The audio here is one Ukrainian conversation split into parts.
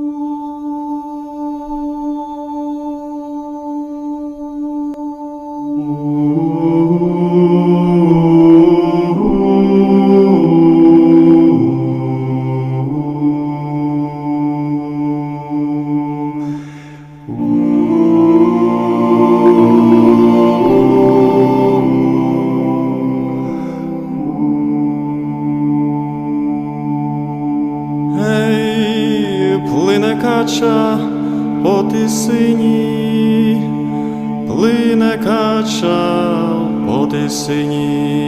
Ooh. Плине кача по тисині, плине кача по тисині.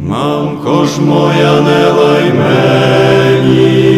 Мамко ж моя, не лай мені,